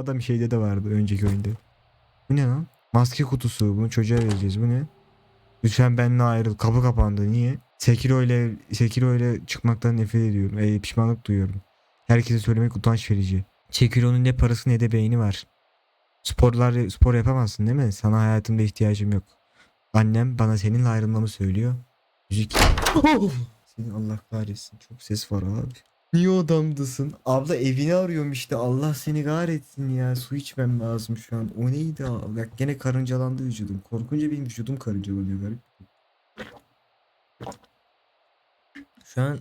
adam şeyde de vardı önceki oyunda. Bu ne lan? Maske kutusu. Bunu çocuğa vereceğiz. Bu ne? Lütfen benimle ayrıl. Kapı kapandı. Niye? Sekiro ile Sekiro ile çıkmaktan nefret ediyorum. E, pişmanlık duyuyorum. Herkese söylemek utanç verici. Sekiro'nun ne parası ne de beyni var. Sporlar spor yapamazsın değil mi? Sana hayatımda ihtiyacım yok. Annem bana seninle ayrılmamı söylüyor. Müzik. Senin Allah kahretsin. Çok ses var abi. Niye odamdasın? Abla evini arıyorum işte. Allah seni kahretsin ya. Su içmem lazım şu an. O neydi abi? Bak gene karıncalandı vücudum. Korkunca benim vücudum karıncalanıyor garip. Şu an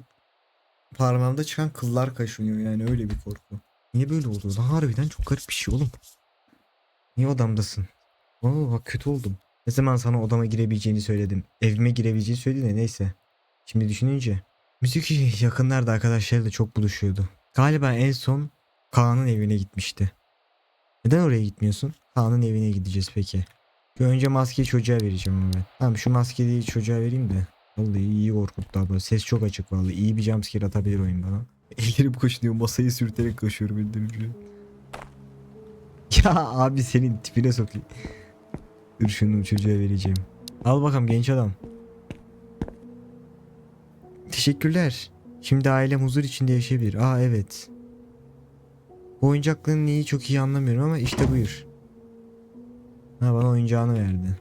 parmağımda çıkan kıllar kaşınıyor yani öyle bir korku. Niye böyle oldu? Lan harbiden çok garip bir şey oğlum. Niye odamdasın? Oo bak kötü oldum. Ne zaman sana odama girebileceğini söyledim. Evime girebileceğini söyledin de neyse. Şimdi düşününce. Müzik yakınlarda arkadaşlarıyla çok buluşuyordu. Galiba en son Kaan'ın evine gitmişti. Neden oraya gitmiyorsun? Kaan'ın evine gideceğiz peki. Bir önce maskeyi çocuğa vereceğim ama ben. Tamam şu maskeyi çocuğa vereyim de. Vallahi iyi korkuttu abla. Ses çok açık vallahi. İyi bir jumpscare atabilir oyun bana. Ellerim koşuyor. Masayı sürterek koşuyorum ellerim şöyle. Ya abi senin tipine sokayım. Dur şunu çocuğa vereceğim. Al bakalım genç adam. Teşekkürler. Şimdi ailem huzur içinde yaşayabilir. Aa evet. Bu oyuncakların neyi çok iyi anlamıyorum ama işte buyur. Ha bana oyuncağını verdi.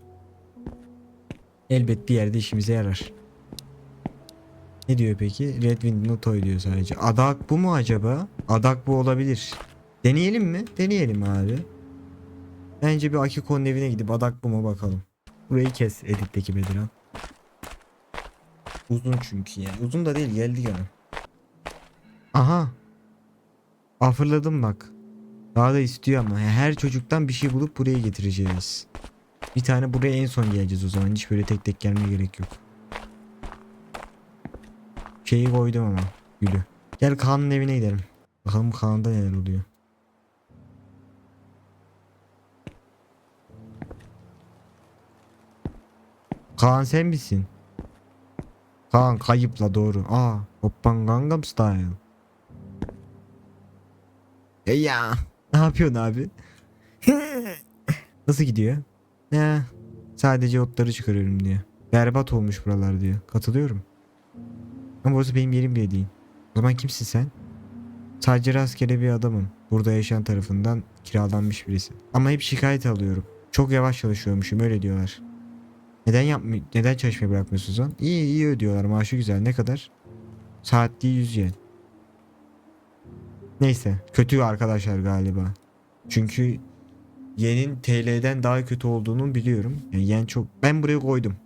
Elbet bir yerde işimize yarar. Ne diyor peki? Red Wind'in toy diyor sadece. Adak bu mu acaba? Adak bu olabilir. Deneyelim mi? Deneyelim abi. Bence bir Akiko'nun evine gidip adak bu mu bakalım. Burayı kes editteki Bediran. Uzun çünkü yani. Uzun da değil geldi gene. Aha. Afırladım bak. Daha da istiyor ama. Her çocuktan bir şey bulup buraya getireceğiz. Bir tane buraya en son geleceğiz o zaman. Hiç böyle tek tek gelmeye gerek yok. Şeyi koydum ama. Gülü. Gel Kaan'ın evine gidelim. Bakalım Kaan'da neler oluyor. Kaan sen misin? Kaan kayıpla doğru. Aa, Hoppan Gangnam Style. Hey ya. Ne yapıyorsun abi? Nasıl gidiyor? Ne? Sadece otları çıkarıyorum diyor. Berbat olmuş buralar diyor. Katılıyorum. Ama burası benim yerim bile değil. O zaman kimsin sen? Sadece rastgele bir adamım. Burada yaşayan tarafından kiralanmış birisi. Ama hep şikayet alıyorum. Çok yavaş çalışıyormuşum öyle diyorlar. Neden yapmıyor? Neden çalışmayı bırakmıyorsunuz lan? İyi iyi ödüyorlar maaşı güzel. Ne kadar? Saatliği 100 yen. Neyse kötü arkadaşlar galiba. Çünkü yenin TL'den daha kötü olduğunu biliyorum. Yani yen çok. Ben buraya koydum.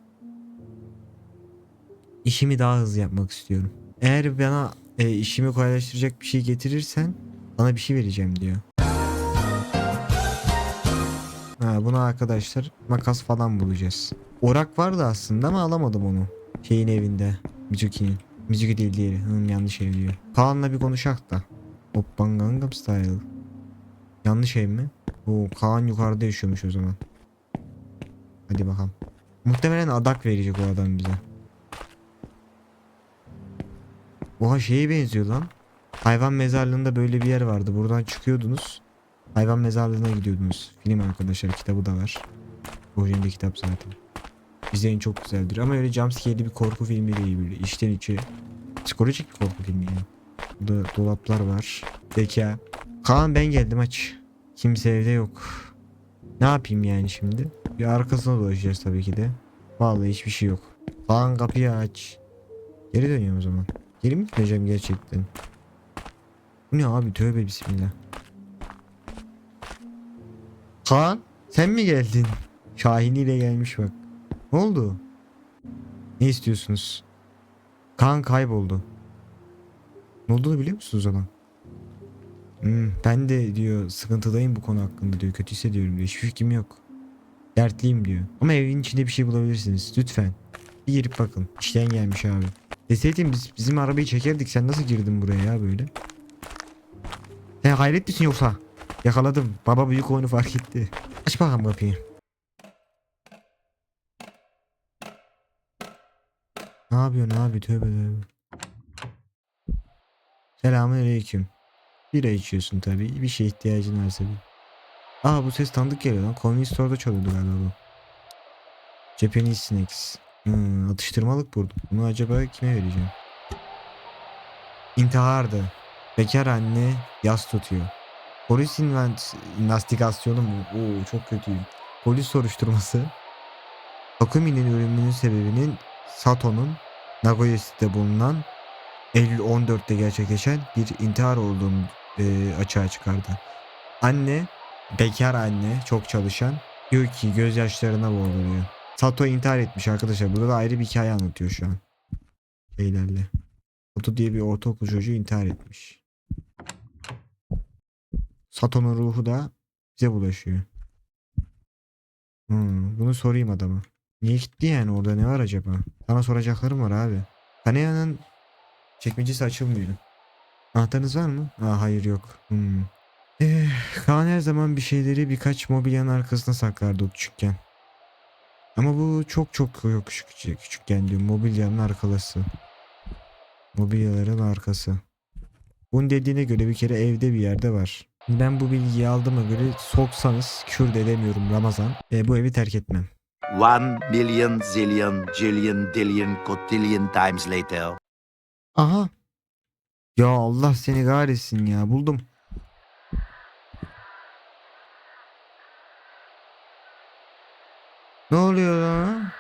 İşimi daha hızlı yapmak istiyorum. Eğer bana e, işimi kolaylaştıracak bir şey getirirsen sana bir şey vereceğim diyor. Ha, buna arkadaşlar makas falan bulacağız. Orak vardı aslında ama alamadım onu. Şeyin evinde. Mizuki'nin. Mizuki değil diğeri. Hı, yanlış ev diyor. Kaan'la bir konuşak da. Oppan Gangnam Style. Yanlış ev mi? Oo, Kaan yukarıda yaşıyormuş o zaman. Hadi bakalım. Muhtemelen adak verecek o adam bize. Oha şeye benziyor lan. Hayvan mezarlığında böyle bir yer vardı. Buradan çıkıyordunuz. Hayvan mezarlığına gidiyordunuz. Film arkadaşlar kitabı da var. Orijinali kitap zaten. İzleyin çok güzeldir. Ama öyle jumpscare'li bir korku filmi değil böyle. İçten içe. Psikolojik bir korku filmi yani. Burada dolaplar var. Zeka. Kaan ben geldim aç. Kimse evde yok. Ne yapayım yani şimdi? Bir arkasına dolaşacağız tabii ki de. Vallahi hiçbir şey yok. Kaan kapıyı aç. Geri dönüyorum o zaman. Geri mi döneceğim gerçekten? Bu ne abi tövbe bismillah. Kaan sen mi geldin? Şahin ile gelmiş bak. Ne oldu? Ne istiyorsunuz? Kaan kayboldu. Ne olduğunu biliyor musunuz ona? Hmm, ben de diyor sıkıntıdayım bu konu hakkında diyor. Kötü hissediyorum diyor. Hiçbir fikrim yok. Dertliyim diyor. Ama evin içinde bir şey bulabilirsiniz. Lütfen. Bir girip bakın. İşten gelmiş abi. Deseydin biz bizim arabayı çekerdik. Sen nasıl girdin buraya ya böyle? Sen hayret misin yoksa? Yakaladım. Baba büyük oyunu fark etti. Aç bakalım kapıyı. Yapıyorsun abi tövbe tövbe. Selamünaleyküm. Bira içiyorsun tabii. Bir şey ihtiyacın varsa bir. Aa bu ses tanıdık geliyor lan. Convenience Store'da çalıyordu galiba bu. Japanese Snacks. Hmm, atıştırmalık buldum. Bunu acaba kime vereceğim? İntihardı. Bekar anne yas tutuyor. Polis invent investigasyonu mu? Oo çok kötüyüm. Polis soruşturması. Takumi'nin ölümünün sebebinin Sato'nun Nagoya City'de bulunan Eylül 14'te gerçekleşen bir intihar olduğunu e, açığa çıkardı. Anne, bekar anne, çok çalışan, diyor ki gözyaşlarına boğuluyor. Sato intihar etmiş arkadaşlar. Burada da ayrı bir hikaye anlatıyor şu an. Şeylerle. Sato diye bir ortaokul çocuğu intihar etmiş. Sato'nun ruhu da bize bulaşıyor. Hmm, bunu sorayım adama. Niye gitti yani orada ne var acaba? Sana soracaklarım var abi. Kaneya'nın çekmecesi açılmıyor. Anahtarınız var mı? Aa, hayır yok. Hmm. Eh, Kaan her zaman bir şeyleri birkaç mobilyanın arkasına saklardı o küçükken. Ama bu çok çok çok küçük, küçükken diyor. Mobilyanın arkası. Mobilyaların arkası. Bunun dediğine göre bir kere evde bir yerde var. Ben bu bilgiyi aldığıma göre soksanız de edemiyorum Ramazan. E, bu evi terk etmem. One million zillion jillion dillion cotillion times later. Aha. Ya Allah seni kahretsin ya buldum. Ne oluyor lan?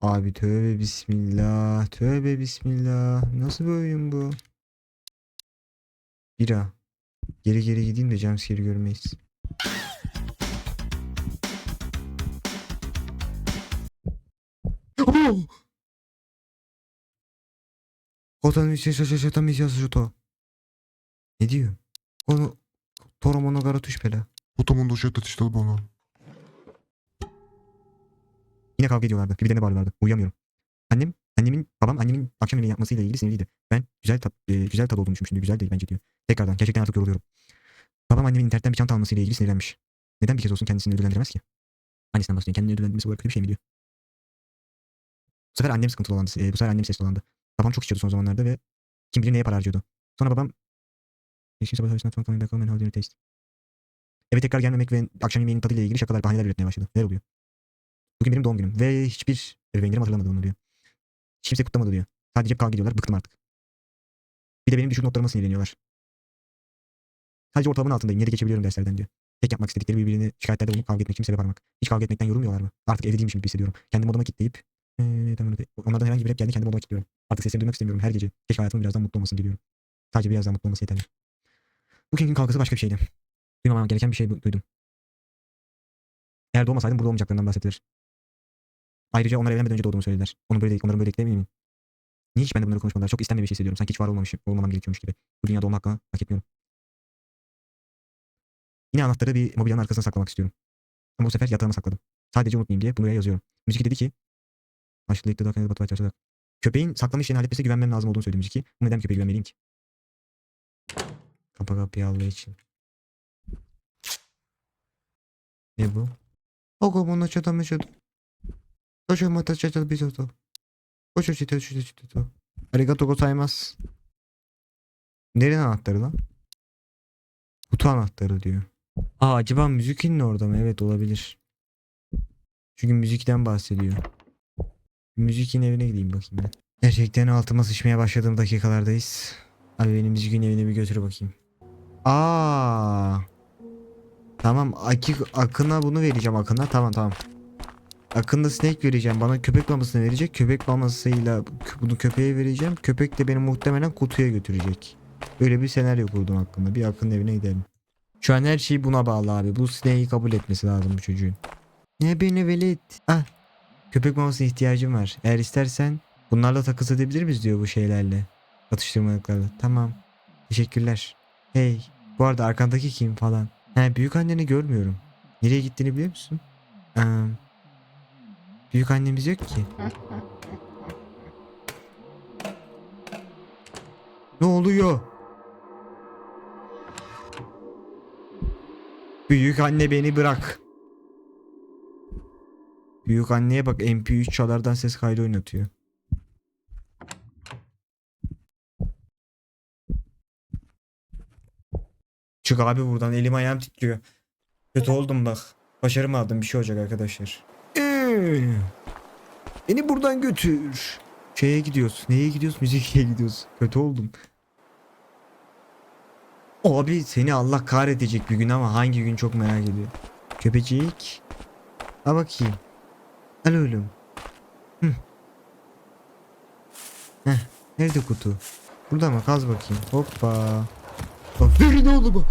Abi tövbe bismillah. Tövbe bismillah. Nasıl bir oyun bu? Bira. Geri geri gideyim de jumpscare görmeyiz. Kotan bir şey şaşırtan bir şey Ne diyor? Onu Toromona garatuş bela. Otomun doşakta tiştal bana. Yine kavga ediyorlardı. Birbirlerine bağırıyorlardı. Uyuyamıyorum. Annem annemin, babam annemin akşam yemeği yapmasıyla ilgili sinirliydi. Ben güzel tat, e, güzel tadı olduğunu düşünmüştüm. Güzel değil bence diyor. Tekrardan gerçekten artık yoruluyorum. Babam annemin internetten bir çanta almasıyla ilgili sinirlenmiş. Neden bir kez olsun kendisini ödüllendiremez ki? Annesinden bahsediyor. Kendini ödüllendirmesi kötü bir şey mi diyor? Bu sefer annem sıkıntılı olandı. E, bu sefer annem sesli olandı. Babam çok içiyordu son zamanlarda ve kim bilir neye para harcıyordu. Sonra babam taste? Eve tekrar gelmemek ve akşam yemeğinin tadıyla ilgili şakalar, bahaneler üretmeye başladı. Neler oluyor? Bugün benim doğum günüm ve hiçbir ebeveynlerim hatırlamadı onu diyor. Hiç kimse kutlamadı diyor. Sadece kavga ediyorlar. Bıktım artık. Bir de benim düşük notlarıma sinirleniyorlar. Sadece ortalamanın altındayım. Yedi geçebiliyorum derslerden diyor. Tek yapmak istedikleri birbirini şikayetlerde bulunup kavga etmek için sebep aramak. Hiç kavga etmekten yorulmuyorlar mı? Artık evde değilmişim gibi hissediyorum. Kendimi odama kilitleyip ee, tamam, onlardan herhangi bir rap geldi kendimi odama kilitliyorum. Artık seslerini duymak istemiyorum her gece. Keşke hayatımın birazdan mutlu olmasını diliyorum. Sadece biraz mutlu olması yeterli. Bu King'in kavgası başka bir şeydi. Duymamam gereken bir şey duydum. Eğer doğmasaydım burada olmayacaklarından bahsettiler. Ayrıca onlar evlenmeden önce doğduğumu söylediler. Onun böyle, onların böyle dedikleri eminim. Niye hiç ben de bunları konuşmadılar? Çok istenmemiş hissediyorum. Sanki hiç var olmamış, olmamam gerekiyormuş gibi. Bu dünyada olma hakkını hak etmiyorum. Yine anahtarı bir mobilyanın arkasına saklamak istiyorum. Ama bu sefer yatağıma sakladım. Sadece unutmayayım diye buraya yazıyorum. Müzik dedi ki Aşkla ilk defa Batı açarsak. Köpeğin saklamış yerini halletmesi güvenmem lazım olduğunu söyledi Müzik. Bu neden köpeğe güvenmeliyim ki? Kapa kapıyı Allah için. Ne bu? ご視聴またチャンネルビデオと、ご視聴していただきありがとうございます。Nereye anahtarı lan? Kutu anahtarı diyor. Aa acaba müzikin ne orada mı? Evet olabilir. Çünkü müzikten bahsediyor. Müzikin evine gideyim bakayım ben. Gerçekten altıma sıçmaya başladığım dakikalardayız. Abi benim müzikin evine bir götür bakayım. Aa. Tamam Akik, Akın'a bunu vereceğim Akın'a. Tamam tamam. Akın'da snake vereceğim bana köpek mamasını verecek köpek mamasıyla bunu köpeğe vereceğim köpek de beni muhtemelen kutuya götürecek. Böyle bir senaryo kurdum hakkında bir Akın'ın evine gidelim. Şu an her şey buna bağlı abi bu snake'i kabul etmesi lazım bu çocuğun. Ne beni velet. Ah köpek mamasına ihtiyacım var eğer istersen bunlarla takas edebilir miyiz diyor bu şeylerle. Atıştırmalıklarla tamam teşekkürler. Hey bu arada arkandaki kim falan. He büyük anneni görmüyorum. Nereye gittiğini biliyor musun? Ee, Büyük annemiz yok ki. ne oluyor? Büyük anne beni bırak. Büyük anneye bak MP3 çalardan ses kaydı oynatıyor. Çık abi buradan elim ayağım titriyor. Kötü oldum bak. Başarım aldım bir şey olacak arkadaşlar. Beni buradan götür. Şeye gidiyoruz. Neye gidiyoruz? Müziğe gidiyoruz. Kötü oldum. Abi seni Allah kahredecek bir gün ama hangi gün çok merak ediyorum. Köpecik. Ha bakayım. Al oğlum. Hı. Heh, nerede kutu? Burada mı? Kaz bakayım. Hoppa. Aferin oğluma.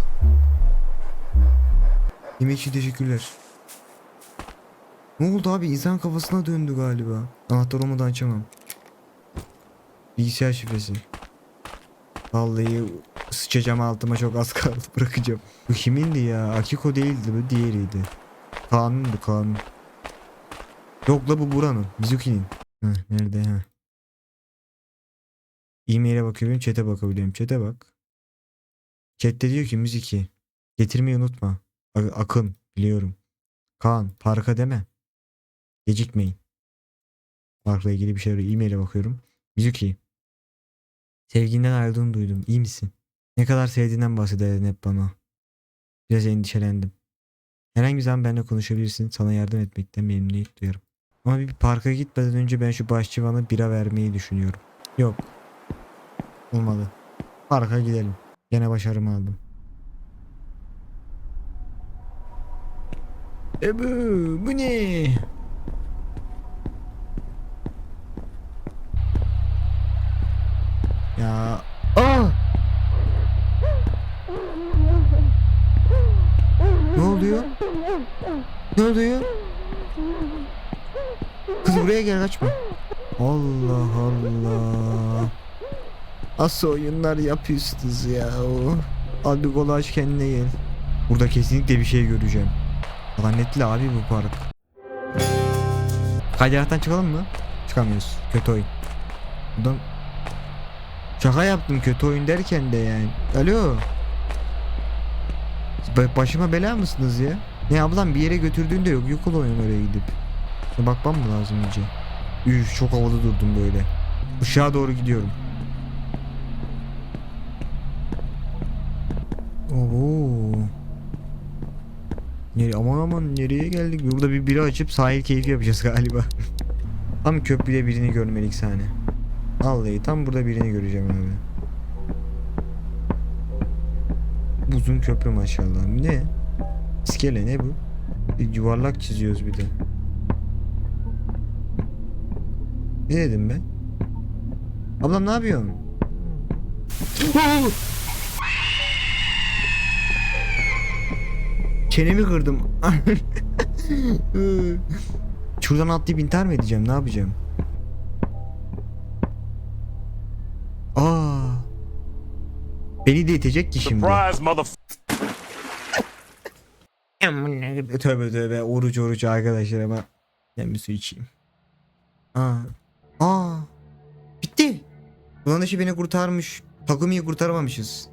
Yemek için teşekkürler. Ne oldu abi? İnsan kafasına döndü galiba. Anahtar olmadan açamam. Bilgisayar şifresi. Vallahi sıçacağım altıma çok az kaldı bırakacağım. Bu kimindi ya? Akiko değildi bu diğeriydi. Kaan'ındı Kaan. Yok la bu buranın. Mizuki'nin. Nerede ha? E-mail'e bakabiliyorum, chat'e bakabiliyorum. Chat'e bak. Chat'te diyor ki Mizuki. Getirmeyi unutma. Akın biliyorum. Kaan parka deme. Gecikmeyin. Parkla ilgili bir şeyler e-mail'e bakıyorum. Mizuki. Sevginden ayrıldığını duydum. İyi misin? Ne kadar sevdiğinden bahsederdin hep bana. Biraz endişelendim. Herhangi bir zaman benimle konuşabilirsin. Sana yardım etmekten memnuniyet duyarım. Ama bir parka gitmeden önce ben şu başçıvana bira vermeyi düşünüyorum. Yok. Olmadı. Parka gidelim. Gene başarımı aldım. Ebu bu ne? Ya. Aa! Ne oluyor? Ne oluyor? Kız buraya gel kaçma. Allah Allah. Nasıl oyunlar yapıyorsunuz ya bir kola aç kendine gel. Burada kesinlikle bir şey göreceğim. Lanetli abi bu park. Kaydıraktan çıkalım mı? Çıkamıyoruz. Kötü oyun. Buradan Şaka yaptım kötü oyun derken de yani. Alo. Ba- Başıma bela mısınız ya? Ne ablam bir yere götürdüğünde yok. Yok ol oyun oraya gidip. Bakmam mı lazım iyice? Üf çok havalı durdum böyle. Işığa doğru gidiyorum. Oo. Nereye, aman aman nereye geldik? Burada bir biri açıp sahil keyfi yapacağız galiba. Tam köprüde birini görmelik sahne. Vallahi tam burada birini göreceğim abi. Uzun köprü maşallah. Ne? İskele ne bu? Bir yuvarlak çiziyoruz bir de. Ne dedim ben? Ablam ne yapıyorsun? Çenemi kırdım. Şuradan atlayıp intihar mı edeceğim? Ne yapacağım? Beni de itecek ki şimdi. Surprise. Tövbe tövbe oruç oruç arkadaşlar ama ben bir su içeyim. Aa. Aa. Bitti. Ulan işi beni kurtarmış. Takımı kurtaramamışız.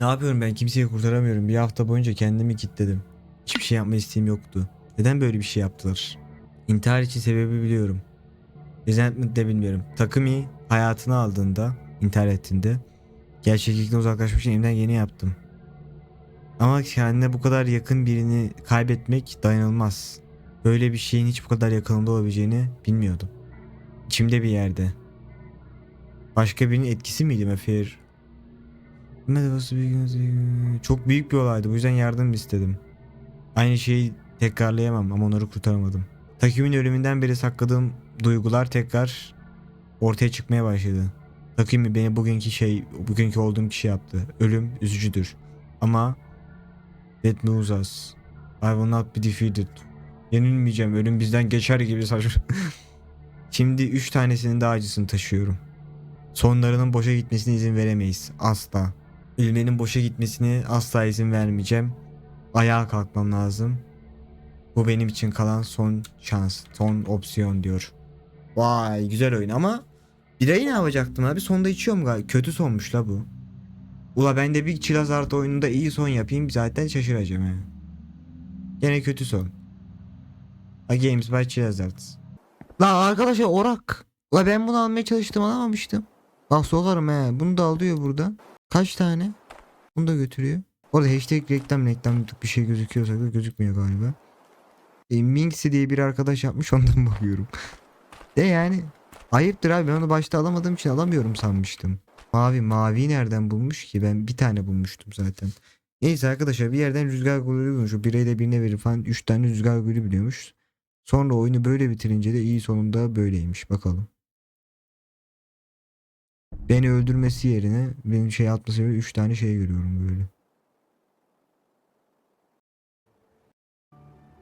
Ne yapıyorum ben kimseyi kurtaramıyorum. Bir hafta boyunca kendimi kilitledim. Hiçbir şey yapma isteğim yoktu. Neden böyle bir şey yaptılar? İntihar için sebebi biliyorum. Resentment de bilmiyorum. Takumi hayatını aldığında, intihar ettiğinde gerçeklikten uzaklaşmak için elimden yeni yaptım. Ama kendine bu kadar yakın birini kaybetmek dayanılmaz. Böyle bir şeyin hiç bu kadar yakınında olabileceğini bilmiyordum. İçimde bir yerde. Başka birinin etkisi miydi Mefir? Çok büyük bir olaydı. Bu yüzden yardım istedim. Aynı şeyi tekrarlayamam ama onları kurtaramadım. Taküm'ün ölümünden beri sakladığım duygular tekrar ortaya çıkmaya başladı. Takumi beni bugünkü şey, bugünkü olduğum kişi yaptı. Ölüm üzücüdür. Ama That moves us. I will not be defeated. Yenilmeyeceğim. Ölüm bizden geçer gibi saçma. Şimdi üç tanesinin daha acısını taşıyorum. Sonlarının boşa gitmesine izin veremeyiz. Asla. Ölmenin boşa gitmesine asla izin vermeyeceğim. Ayağa kalkmam lazım. Bu benim için kalan son şans. Son opsiyon diyor. Vay güzel oyun ama birayı ne yapacaktım abi? Sonda içiyorum galiba. Kötü sonmuş la bu. Ula ben de bir Çilaz Art oyununda iyi son yapayım zaten şaşıracağım he. Gene kötü son. A Games by Çilaz Arts. La arkadaşlar orak. La ben bunu almaya çalıştım alamamıştım. Bak sokarım he. Bunu da alıyor buradan. Kaç tane? Bunu da götürüyor. Orada hashtag reklam reklam bir şey gözüküyorsa da gözükmüyor galiba. E, Minxi diye bir arkadaş yapmış ondan bakıyorum. De yani ayıptır abi ben onu başta alamadığım için alamıyorum sanmıştım. Mavi mavi nereden bulmuş ki ben bir tane bulmuştum zaten. Neyse arkadaşlar bir yerden rüzgar gülü bulmuş. Bireyle birine verir falan 3 tane rüzgar gülü biliyormuş. Sonra oyunu böyle bitirince de iyi sonunda böyleymiş bakalım. Beni öldürmesi yerine benim şey atması yerine 3 tane şey görüyorum böyle.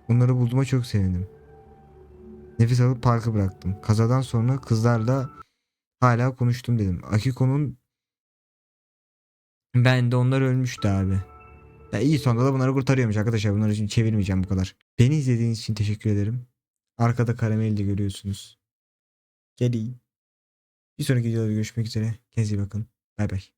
Bunları bulduğuma çok sevindim. Nefes alıp parkı bıraktım. Kazadan sonra kızlarla hala konuştum dedim. Akiko'nun ben de onlar ölmüştü abi. Ya iyi sonunda da bunları kurtarıyormuş arkadaşlar. Bunları için çevirmeyeceğim bu kadar. Beni izlediğiniz için teşekkür ederim. Arkada karameli de görüyorsunuz. Geleyim. Bir sonraki videoda görüşmek üzere. Kendinize iyi bakın. Bay bay.